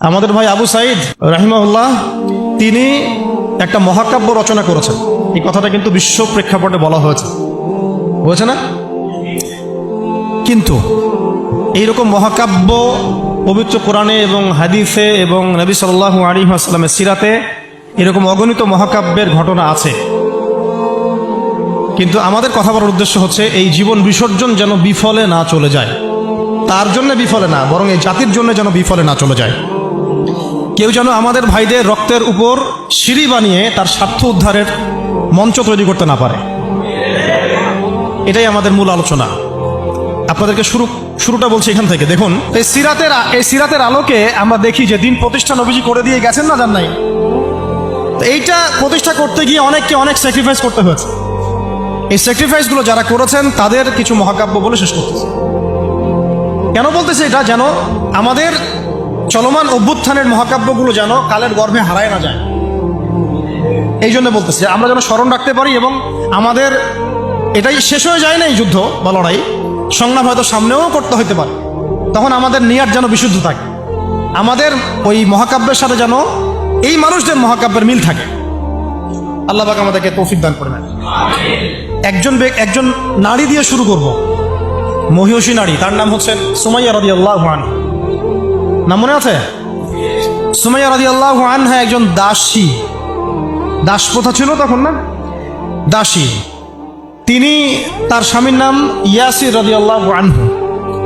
আমাদের ভাই আবু সাইদ, রাহিমাহুল্লাহ, তিনি একটা মহাকাব্য রচনা করেছেন। এই কথাটা কিন্তু বিশ্ব প্রেক্ষাপটে বলা হয়েছে। হয়েছে না? কিন্তু এইরকম মহাকাব্য পবিত্র কোরআনে এবং হাদিসে এবং নবী সাল্লাহ আলী আসলামের সিরাতে এরকম অগণিত মহাকাব্যের ঘটনা আছে। কিন্তু আমাদের কথা বলার উদ্দেশ্য হচ্ছে, এই জীবন বিসর্জন যেন বিফলে না চলে যায়। তার জন্য বিফলে না, বরং এই জাতির জন্য যেন বিফলে না চলে যায়। কেউ যেন আমাদের ভাইদের রক্তের উপর সিঁড়ি বানিয়ে তার স্বার্থ উদ্ধারের মঞ্চ তৈরি করতে না পারে। এটাই আমাদের মূল আলোচনা। আপনাদেরকে শুরু, শুরুটা বলছি এখান থেকে। দেখুন, এই সিরাতের এই সিরাতের আলোকে আমরা দেখি যে দিন প্রতিষ্ঠান অভিযোগ করে দিয়ে গেছেন না জান নাই? এইটা প্রতিষ্ঠা করতে গিয়ে অনেককে অনেক স্যাক্রিফাইস করতে হয়েছে। এই স্যাক্রিফাইসগুলো যারা করেছেন, তাদের কিছু মহাকাব্য বলে শেষ করতেছে। কেন বলতেছে এটা? যেন আমাদের চলমান অভ্যুত্থানের মহাকাব্যগুলো যেন কালের গর্ভে হারায় না যায়। এই জন্য বলতেছে, আমরা যেন স্মরণ রাখতে পারি এবং আমাদের এটাই শেষ হয়ে যায় না এই যুদ্ধ বা লড়াই? সংগ্রাম হয়তো সামনেও করতে হইতে পারে। তখন আমাদের নিয়ার যেন বিশুদ্ধ থাকে। আমাদের ওই মহাকাব্যের সাথে যেন এই মানুষদের মহাকাব্যের মিল থাকে। আল্লাহ পাক আমাদেরকে তৌফিক দান করবেন। একজন একজন নারী দিয়ে শুরু করব। মহিষী নারী, তার নাম হচ্ছেন সুমাইয়া রদি আল্লাহ নাম মনে আছে? সুমাইয়া রদি আল্লাহ আনহা একজন দাসী। দাস প্রথা ছিল তখন না? দাসী। তিনি তার স্বামীর নাম ইয়াসির রদি আল্লাহ আনহু।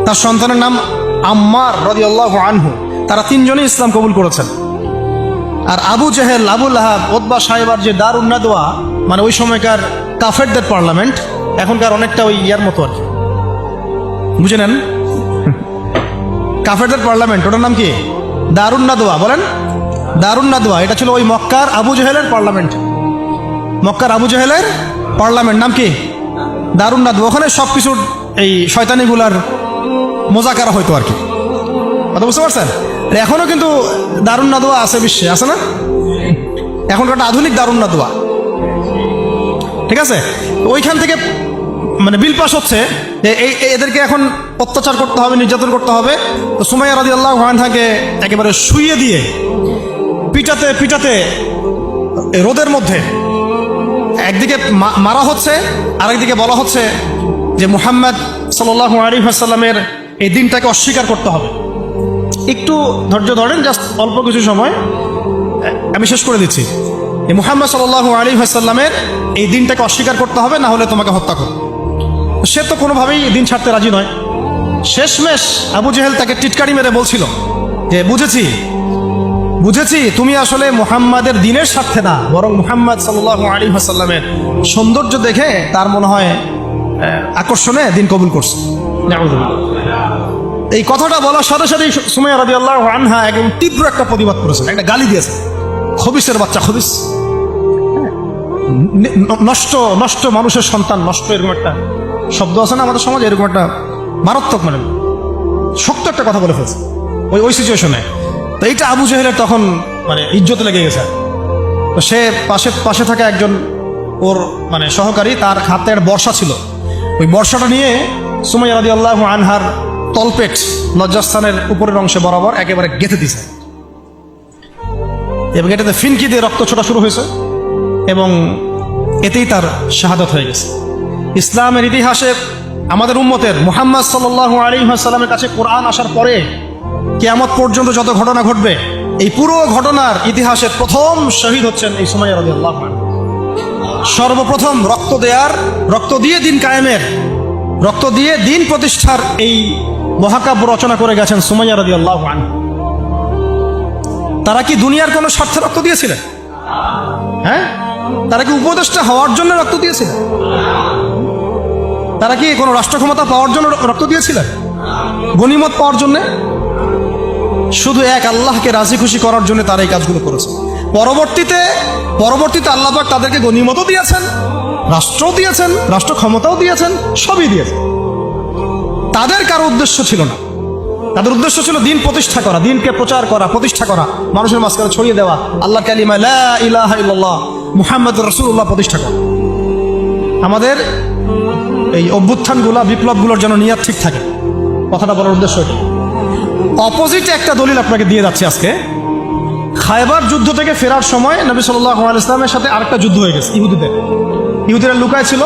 তার সন্তানের নাম আম্মার রদি আল্লাহ আনহু। তারা তিনজনই ইসলাম কবুল করেছেন। আর আবু জেহেল আবুল আহাব ওদবা সাহেবার যে দার উন্নাদোয়া মানে ওই সময়কার কাফেরদের পার্লামেন্ট, এখনকার অনেকটা ওই ইয়ার মতো আর কি। বুঝে নেন? কাফেরদের পার্লামেন্ট, ওটার নাম কি? দারুণ নাদোয়া বলেন। দারুণ নাদোয়া এটা ছিল ওই মক্কার আবু জেহেলের পার্লামেন্ট। মক্কার আবু জেহেলের পার্লামেন্ট, নাম কি? দারুণ নাদোয়া ওখানে সব কিছুর এই শয়তানিগুলার মোজাকারা হইতো আর কি। কথা বুঝতে পারছেন? আর এখনও কিন্তু দারুণ নাদোয়া আছে বিশ্বে, আছে না? এখনকার আধুনিক দারুণ নাদোয়া ঠিক আছে? ওইখান থেকে মানে বিল পাস হচ্ছে। এই এদেরকে এখন অত্যাচার করতে হবে, নির্যাতন করতে হবে। তো সুমাইয়া রাজি আল্লাহ থাকে একেবারে শুইয়ে দিয়ে পিটাতে পিটাতে রোদের মধ্যে একদিকে মারা হচ্ছে, আরেকদিকে বলা হচ্ছে যে মুহাম্মদ সাল্লাহ আলী আসাল্লামের এই দিনটাকে অস্বীকার করতে হবে। একটু ধৈর্য ধরেন, জাস্ট অল্প কিছু সময়। আমি শেষ করে দিচ্ছি। মুহাম্মদ সাল্লাহ আলী হাসাল্লামের এই দিনটাকে অস্বীকার করতে হবে, না হলে তোমাকে হত্যা করো সে তো কোনোভাবেই দিন ছাড়তে রাজি নয়। শেষমেশ আবু জেহেল তাকে টিটকারি মেরে বলছিল যে বুঝেছি বুঝেছি, তুমি আসলে মুহাম্মাদের দিনের স্বার্থে না, বরং মুহাম্মদ সাল্লাহ আলী হাসাল্লামের সৌন্দর্য দেখে তার মনে হয় আকর্ষণে দিন কবুল করছে। এই কথাটা বলার সাথে সাথেই সুমাইয়া রাজি আল্লাহ আনহা একদম তীব্র একটা প্রতিবাদ করেছেন, একটা গালি দিয়েছে। খবিসের বাচ্চা, খবিস। নষ্ট নষ্ট মানুষের সন্তান, নষ্ট এরকম একটা শব্দ আছে না আমাদের সমাজে? এরকম একটা মারাত্মক মানে শক্ত একটা কথা বলে ফেলছে। ওই ওই সিচুয়েশনে তো এইটা আবু জেহেলের তখন মানে ইজ্জত লেগে গেছে। তো সে পাশে পাশে থাকা একজন ওর মানে সহকারী, তার হাতে একটা বর্ষা ছিল। ওই বর্ষাটা নিয়ে সুমাইয়া রাদি আল্লাহ আনহার তলপেট লজ্জাস্থানের উপরের অংশে বরাবর একেবারে গেঁথে দিছে। এবং এটাতে ফিনকি দিয়ে রক্ত ছোটা শুরু হয়েছে এবং এতেই তার শাহাদত হয়ে গেছে। ইসলামের ইতিহাসে আমাদের উম্মতের মুহাম্মদ সাল্লাল্লাহু আলাইহি ওয়াসাল্লামের কাছে কোরআন আসার পরে কিয়ামত পর্যন্ত যত ঘটনা ঘটবে, এই পুরো ঘটনার ইতিহাসের প্রথম শহীদ হচ্ছেন এই সময় রাদিয়াল্লাহু আনহু। সর্বপ্রথম রক্ত দেয়ার, রক্ত দিয়ে দিন কায়েমের, রক্ত দিয়ে দিন প্রতিষ্ঠার এই মহাকাব্য রচনা করে গেছেন সুমাইয়া রাদি আল্লাহ তারা কি দুনিয়ার কোনো স্বার্থে রক্ত দিয়েছিলেন? হ্যাঁ? তারা কি উপদেষ্টা হওয়ার জন্য রক্ত দিয়েছিলেন? তারা কি কোনো রাষ্ট্র ক্ষমতা পাওয়ার জন্য রক্ত দিয়েছিলেন গনিমত পাওয়ার জন্য? শুধু এক আল্লাহকে রাজি খুশি করার জন্য তারা এই কাজগুলো করেছে। পরবর্তীতে পরবর্তীতে আল্লাহ পাক তাদেরকে গনিমতও দিয়েছেন, রাষ্ট্রও দিয়েছেন রাষ্ট্র ক্ষমতাও দিয়েছেন, সবই দিয়েছেন। তাদের কারও উদ্দেশ্য ছিল না। তাদের উদ্দেশ্য ছিল দিন প্রতিষ্ঠা করা, দিনকে প্রচার করা, প্রতিষ্ঠা করা, মানুষের মাঝখানে ছড়িয়ে দেওয়া আল্লাহ কালিমা ইলাহা মুহাম্মদ রসুল্লাহ প্রতিষ্ঠা করা। আমাদের এই অভ্যুত্থানগুলা, বিপ্লবগুলোর যেন নিয়াত ঠিক থাকে। কথাটা বলার উদ্দেশ্য এটা। অপোজিট একটা দলিল আপনাকে দিয়ে যাচ্ছে আজকে। খায়বার যুদ্ধ থেকে ফেরার সময় নবী সাল্লাহ ইসলামের সাথে আরেকটা যুদ্ধ হয়ে গেছে, ইহুদিদের। ইহুদিরা লুকায় ছিল,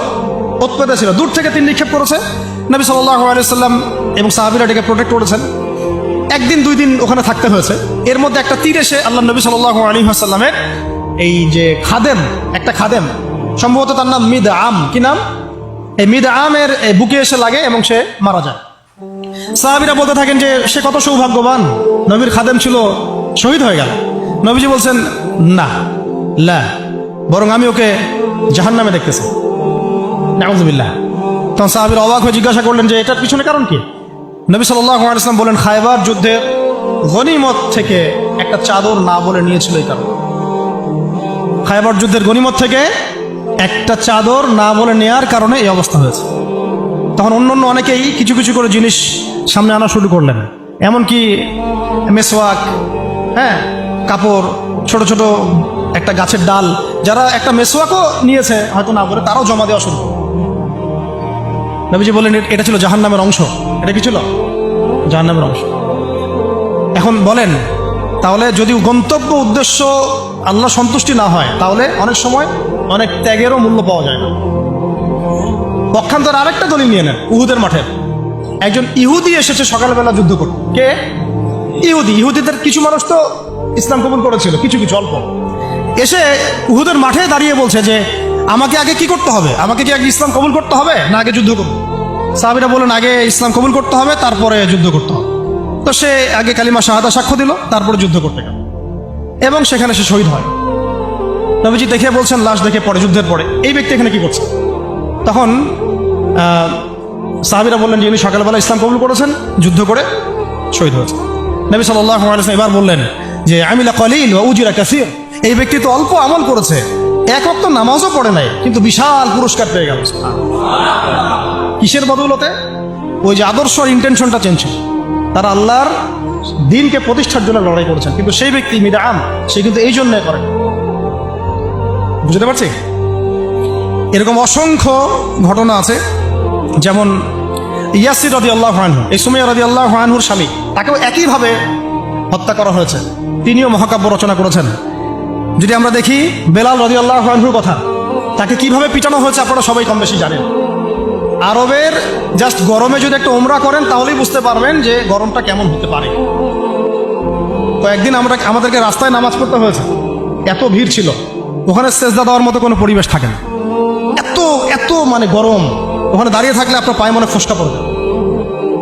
উৎপেতে ছিল। দূর থেকে তিন নিক্ষেপ করেছে নবী সাল্লাহ আলাইসাল্লাম এবং সাহাবিরা এটাকে প্রোটেক্ট করেছেন। একদিন, দুই দিন ওখানে থাকতে হয়েছে। এর মধ্যে একটা তীর এসে আল্লাহ নবী সাল্লাহ আলী আসাল্লামের এই যে খাদেম, একটা খাদেম, সম্ভবত তার নাম মিদ আম কি নাম? এই মিদ আমের বুকে এসে লাগে এবং সে মারা যায়। সাহাবিরা বলতে থাকেন যে, সে কত সৌভাগ্যবান। নবীর খাদেম ছিল, শহীদ হয়ে গেল। নবীজি বলছেন, না, লা, বরং আমি ওকে জাহান নামে দেখতেছি। নাউজুবিল্লাহ। তখন সাহাবির অবাক হয়ে জিজ্ঞাসা করলেন যে, এটার পিছনে কারণ কি? নবী সাল্লাহ আলাইসলাম বলেন খায়বার যুদ্ধের গনিমত থেকে একটা চাদর না বলে নিয়েছিল এই কারণ। খায়বার যুদ্ধের গনিমত থেকে একটা চাদর না বলে নেয়ার কারণে এই অবস্থা হয়েছে। তখন অন্য অন্য অনেকেই কিছু কিছু করে জিনিস সামনে আনা শুরু করলেন। এমনকি মেসওয়াক হ্যাঁ কাপড়, ছোট ছোট একটা গাছের ডাল, যারা একটা মেসওয়াকও নিয়েছে, হয়তো না বলে তারাও জমা দেওয়া শুরু। নবীজি বললেন এটা ছিল জাহান নামের অংশ। এটা কি ছিল? জাহান নামের অংশ। এখন বলেন, তাহলে যদি গন্তব্য উদ্দেশ্য আল্লাহ সন্তুষ্টি না হয়, তাহলে অনেক সময় অনেক ত্যাগেরও মূল্য পাওয়া যায় না। পক্ষান্তর আরেকটা দলিল নিয়ে নেন, উহুদের মাঠে। একজন ইহুদি এসেছে সকালবেলা যুদ্ধ করতে। কে? ইহুদি। ইহুদিদের কিছু মানুষ তো ইসলাম কবুল করেছিল, কিছু কিছু, অল্প। এসে উহুদের মাঠে দাঁড়িয়ে বলছে যে, আমাকে আগে কি করতে হবে? আমাকে কি আগে ইসলাম কবুল করতে হবে, না আগে যুদ্ধ করব? সাহাবিরা বলেন আগে ইসলাম কবুল করতে হবে, তারপরে যুদ্ধ করতে হবে। তো সে আগে কালিমা শাহাদা সাক্ষ্য দিল, তারপরে যুদ্ধ করতে গেল। এবং সেখানে সে শহীদ হয়। নবীজি দেখে বলছেন, লাশ দেখে পরে, যুদ্ধের পরে। এই ব্যক্তি এখানে কি করছে? তখন সাহাবিরা বললেন যে উনি সকালবেলা ইসলাম কবুল করেছেন, যুদ্ধ করে শহীদ হয়েছে নবী আলাইসলাম এবার বললেন যে, আমিলা কলিল ও উজিরা কাসির। এই ব্যক্তি তো অল্প আমল করেছে, এক অক্ত নামাজও পড়ে নাই, কিন্তু বিশাল পুরস্কার পেয়ে গেল। কিসের বদৌলতে? ওই যে আদর্শ ইন্টেনশনটা চেঞ্জ তারা আল্লাহর দিনকে প্রতিষ্ঠার জন্য লড়াই করেছেন, কিন্তু সেই ব্যক্তি মিডা আম সে কিন্তু এই জন্য করে। বুঝতে পারছি? এরকম অসংখ্য ঘটনা আছে, যেমন ইয়াসির রদি আল্লাহ হানহু এই সময় রদি আল্লাহ হানহুর স্বামী, তাকেও একইভাবে হত্যা করা হয়েছে। তিনিও মহাকাব্য রচনা করেছেন। যদি আমরা দেখি বেলাল রদি আল্লাহ হানহুর কথা, তাকে কীভাবে পিটানো হয়েছে আপনারা সবাই কম বেশি জানেন। আরবের জাস্ট গরমে যদি একটা ওমরা করেন, তাহলেই বুঝতে পারবেন যে গরমটা কেমন হতে পারে। কয়েকদিন আমরা আমাদেরকে রাস্তায় নামাজ পড়তে হয়েছে। এত ভিড় ছিল। ওখানে সেজদা দেওয়ার মতো কোনো পরিবেশ থাকে না। এত এত মানে গরম। ওখানে দাঁড়িয়ে থাকলে আপনার পায়ে মনে ফসকা পড়বে।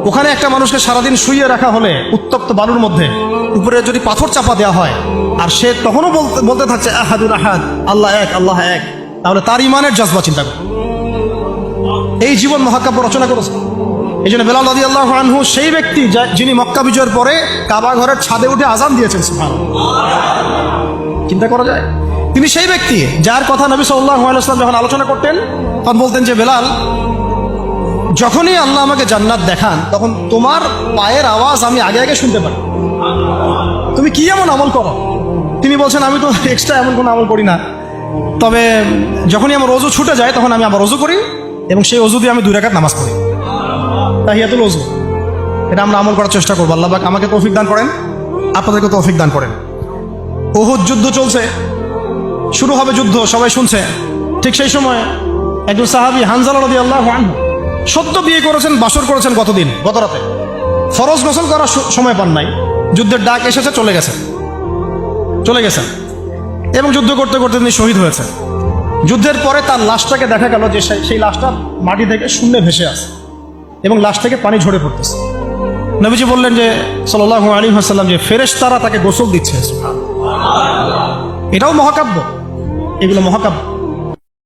ওখানে একটা মানুষকে সারাদিন শুইয়ে রাখা হলে উত্তপ্ত বালুর মধ্যে উপরে যদি পাথর চাপা দেওয়া হয় আর সে তখনও বলতে বলতে থাকছে আহাদুল আহাদ আল্লাহ এক আল্লাহ এক তাহলে তার ইমানের জজবা চিন্তা করুন এই জীবন মহাকাব্য রচনা করেছে। এই জন্য বেলাল আদি আল্লাহ আনহু সেই ব্যক্তি যা- যিনি মক্কা বিজয়ের পরে কাবা ঘরের ছাদে উঠে আজান দিয়েছেন। চিন্তা করা যায়? তিনি সেই ব্যক্তি যার কথা নবী সাল্লাহ যখন আলোচনা করতেন, তখন বলতেন যে, বেলাল, যখনই আল্লাহ আমাকে জান্নাত দেখান, তখন তোমার পায়ের আওয়াজ আমি আগে আগে শুনতে পারি। তুমি কি এমন আমল করো? তিনি বলছেন, আমি তো এক্সট্রা এমন কোনো আমল করি না। তবে যখনই আমার অজু ছুটে যায়, তখন আমি আবার অজু করি এবং সেই অজু দিয়ে আমি দুই রাকাত নামাজ পড়ি। তাহিয়াতুল অজু। এটা আমরা আমল করার চেষ্টা করব। আল্লাহ আমাকে তৌফিক দান করেন, আপনাদেরকে তৌফিক দান করেন। ওহুদ যুদ্ধ চলছে। শুরু হবে যুদ্ধ সবাই শুনছে। ঠিক সেই সময় একজন সাহাবি হানজালা রদি আল্লাহ সদ্য বিয়ে করেছেন বাসর করেছেন গতদিন গত রাতে। ফরজ গোসল করার সময় পান নাই। যুদ্ধের ডাক এসেছে চলে গেছেন চলে গেছেন। এবং যুদ্ধ করতে করতে তিনি শহীদ হয়েছেন। যুদ্ধের পরে তার লাশটাকে দেখা গেল যে সেই- সেই লাশটা মাটি থেকে শূন্যে ভেসে আছে এবং লাশ থেকে পানি ঝরে পড়তেছে। নবীজি বললেন যে সাল্লাহ আলী হাসাল্লাম যে ফেরেশ তারা তাকে গোসল দিচ্ছে। এটাও মহাকাব্য। এগুলো মহাকাব্য।